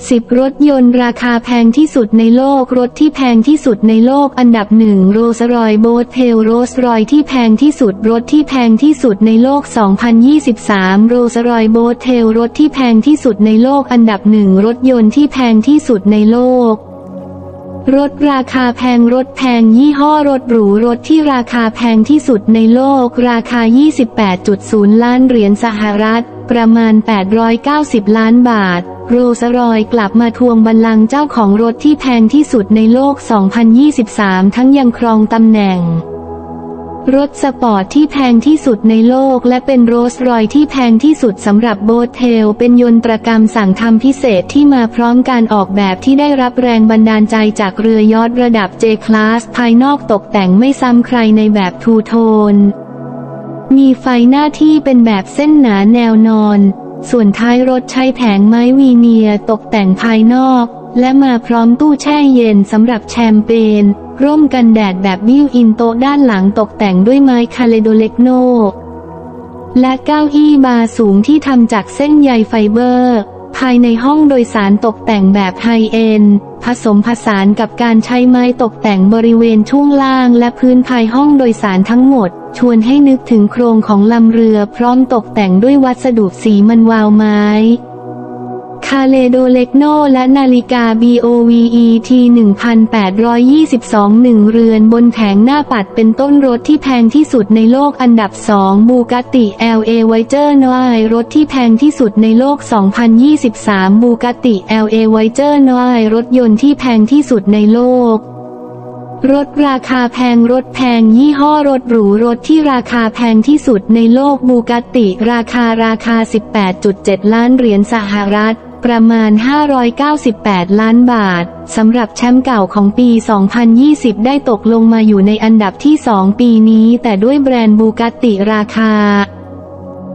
10รถยนต์ราคาแพงที่สุดในโลก รถที่แพงที่สุดในโลกอันดับหนึ่งโรสรอยโบทเทลโรสรอยที่แพงที่สุด รถที่แพงที่สุดในโลก 2023 โรสรอยโบทเทลรถที่แพงที่สุดในโลกอันดับหนึ่งรถยนต์ที่แพงที่สุดในโลก รถราคาแพงรถแพงยี่ห้อรถหรูรถที่ราคาแพงที่สุดในโลก ราคา 28.0 ล้านเหรียญสหรัฐ ประมาณ 890 ล้านบาท โรสรอยกลับมาทวงบัลลังก์เจ้าของรถที่แพงที่สุดในโลก 2023 ทั้งยังครองตำแหน่ง รถสปอร์ตที่แพงที่สุดในโลกและเป็นโรสรอยที่แพงที่สุดสำหรับโบเทล เป็นยนตรกรรมสั่งทำพิเศษที่มาพร้อมการออกแบบที่ได้รับแรงบันดาลใจจากเรือยอทระดับ J-Class ภายนอกตกแต่งไม่ซ้ำใครในแบบทูโทน มีไฟหน้าที่เป็นแบบเส้นหนาแนวนอน ส่วนท้ายรถใช้แผงไม้วีเนียร์ตกแต่งภายนอก และมาพร้อมตู้แช่เย็นสำหรับแชมเปญ ร่มกันแดดแบบบิวอินโต๊ะด้านหลังตกแต่งด้วยไม้คาเลโดเล็กโน และเก้าอี้บาร์สูงที่ทำจากเส้นใยไฟเบอร์ ภายในห้องโดยสารตกแต่งแบบไฮเอ็นผสมผสานกับการใช้ไม้ตกแต่งบริเวณช่วงล่างและพื้นภายห้องโดยสารทั้งหมด ชวนให้นึกถึงโครงของลำเรือพร้อมตกแต่งด้วยวัสดุสีมันวาวไม้ คาเลโดเล็กโนและนาฬิกา BOVE T 1822หนึ่งเรือนบนแผงหน้าปัดเป็นต้นรถที่แพงที่สุดในโลกอันดับ 2 บูก a ติ LA v i เ e r n o i รถที่แพงที่สุดในโลก 2023 บูก a ติ LA v i เ e r n o i รถยนต์ที่แพงที่สุดในโลกรถราคาแพงรถแพงยี่ห้อรถหรูรถที่ราคาแพงที่สุดในโลกบูก a ติ ราคาราคา 18.7 ล้านเหรียญสหรัฐ ประมาณ 598 ล้านบาท สำหรับแชมป์เก่าของปี 2020 ได้ตกลงมาอยู่ในอันดับที่ 2 ปีนี้ แต่ด้วยแบรนด์บูก a ติราคา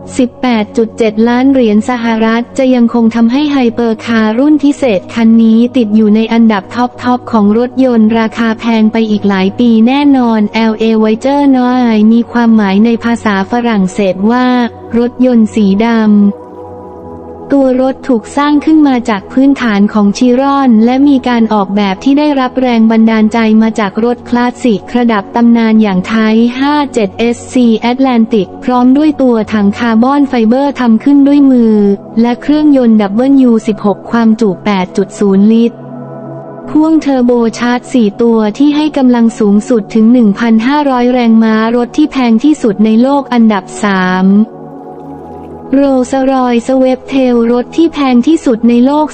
18.7 ล้านเหรียญสหรัฐ จะยังคงทำให้ไฮเปอร์คาร์รุ่นพิเศษคันนี้ติดอยู่ในอันดับท็อปทอปของรถยนต์ราคาแพงไปอีกหลายปีแน่นอน LA v i เ e r n o i มีความหมายในภาษาฝรั่งเศสว่า รถยนต์สีดำ ตัวรถถูกสร้างขึ้นมาจากพื้นฐานของชิรอน และมีการออกแบบที่ได้รับแรงบันดาลใจมาจากรถคลาสสิกระดับตำนานอย่างไทย 57SC Atlantic พร้อมด้วยตัวถังคาร์บอนไฟเบอร์ทำขึ้นด้วยมือ และเครื่องยนต์ W16 ความจุ 8.0 ลิตรพ่วงเทอร์โบชาร์จ 4 ตัวที่ให้กำลังสูงสุดถึง 1,500 แรงม้ารถที่แพงที่สุดในโลกอันดับ 3 โรลส์รอยสเวฟเทลรถที่แพงที่สุดในโลก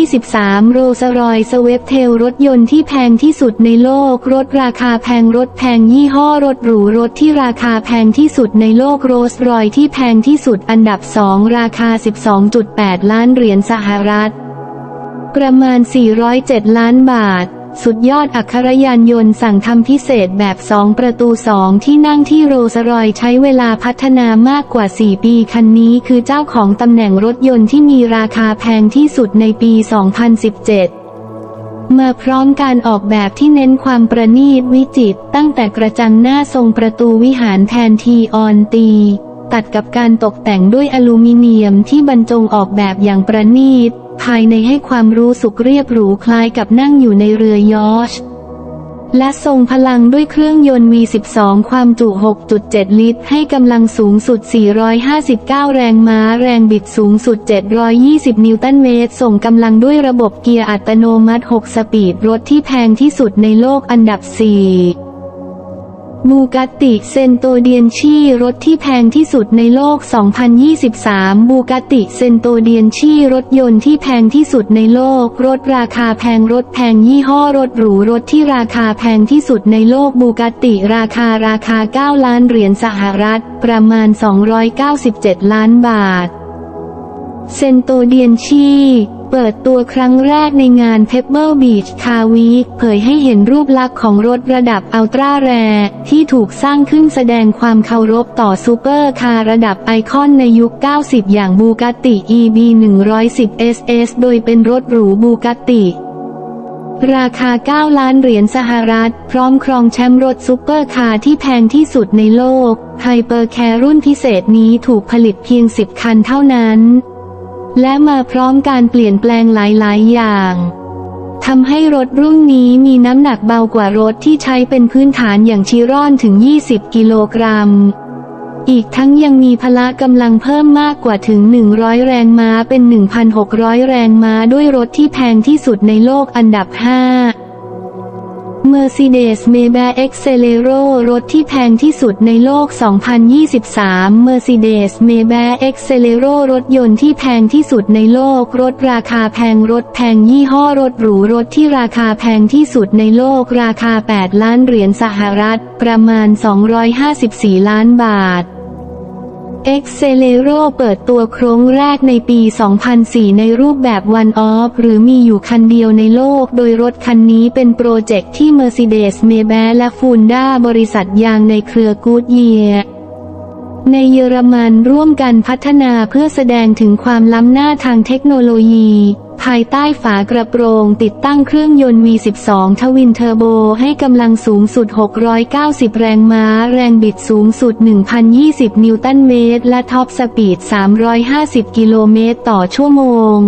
2023 โรลส์รอยสเวฟเทลรถยนต์ที่แพงที่สุดในโลก รถราคาแพงรถแพงยี่ห้อรถหรูรถที่ราคาแพงที่สุดในโลกโรลส์รอยที่แพงที่สุดอันดับ 2 ราคา 12.8 ล้านเหรียญสหรัฐ ประมาณ 407 ล้านบาท สุดยอดอัครยานยนต์สั่งทำพิเศษแบบ 2 ประตู 2 ที่นั่งที่โรสรอยใช้เวลาพัฒนามากกว่า 4 ปีคันนี้คือเจ้าของตำแหน่งรถยนต์ที่มีราคาแพงที่สุดในปี 2017มาพร้อมการออกแบบที่เน้นความประณีตวิจิตรตั้งแต่กระจังหน้าทรงประตูวิหารแทนทีออนตี ตัดกับการตกแต่งด้วยอลูมิเนียมที่บรรจงออกแบบอย่างประณีต ภายในให้ความรู้สุกเรียบหรูคล้ายกับนั่งอยู่ในเรือยอชและทรงพลังด้วยเครื่องยนต์ V12 ความจุ 6.7 ลิตร ให้กำลังสูงสุด 459 แรงม้า แรงบิดสูงสุด 720 นิวตันเมตร ส่งกำลังด้วยระบบเกียร์อัตโนมัติ 6 สปีด รถที่แพงที่สุดในโลกอันดับ 4 บูกาติเซนโตเดียนชีรถที่แพงที่สุดในโลก 2023 บูกาติเซนโตเดียนชีรถยนต์ที่แพงที่สุดในโลก รถราคาแพงรถแพงยี่ห้อรถหรูรถที่ราคาแพงที่สุดในโลกบูกาติราคาราคา 9 ล้านเหรียญสหรัฐ ประมาณ 297 ล้านบาท เซนโตเดียนชี เปิดตัวครั้งแรกในงาน Pebble Beach Car Week เผยให้เห็นรูปลักษณ์ของรถระดับอัลตร้าแรร์ที่ถูกสร้างขึ้นแสดงความเคารพต่อซูเปอร์คาร์ระดับไอคอนในยุค 90 อย่างบูก a ติ EB 110 SS โดยเป็นรถหรูบูก a ติราคา 9 ล้านเหรียญสหรัฐ พร้อมครองแชมป์รถซุปเปอร์คาร์ที่แพงที่สุดในโลกไฮเปอร์แคร์รุ่นพิเศษนี้ถูกผลิตเพียง 10 คันเท่านั้น และมาพร้อมการเปลี่ยนแปลงหลาย ๆ อย่างทำให้รถรุ่นนี้มีน้ำหนักเบากว่ารถที่ใช้เป็นพื้นฐานอย่างชิรอนถึง 20 กิโลกรัม อีกทั้งยังมีพละกำลังเพิ่มมากกว่าถึง 100 แรงม้าเป็น 1,600 แรงม้าด้วยรถที่แพงที่สุดในโลกอันดับ 5 Mercedes Maybach Excelero รถที่แพงที่สุดในโลก 2023 Mercedes Maybach Excelero รถยนต์ที่แพงที่สุดในโลก รถราคาแพงรถแพงยี่ห้อรถหรูรถที่ราคาแพงที่สุดในโลก ราคา 8 ล้านเหรียญสหรัฐ ประมาณ 254 ล้านบาท เอ็กเซเลโรเปิดตัวโครงแรกในปี 2004 ในรูปแบบวันออฟหรือมีอยู่คันเดียวในโลก โดยรถคันนี้เป็นโปรเจกต์ที่ Mercedes Maybach และ Funda บริษัทยางในเครือกู o d y e a r ในเยอรมันร่วมกันพัฒนาเพื่อแสดงถึงความล้ำหน้าทางเทคโนโลยี ภายใต้ฝากระโปรงติดตั้งเครื่องยนต์ V12 ทวินเทอร์โบให้กำลังสูงสุด 690 แรงม้า แรงบิดสูงสุด 1,020 นิวตันเมตร และท็อปสปีด 350 กิโลเมตรต่อชั่วโมง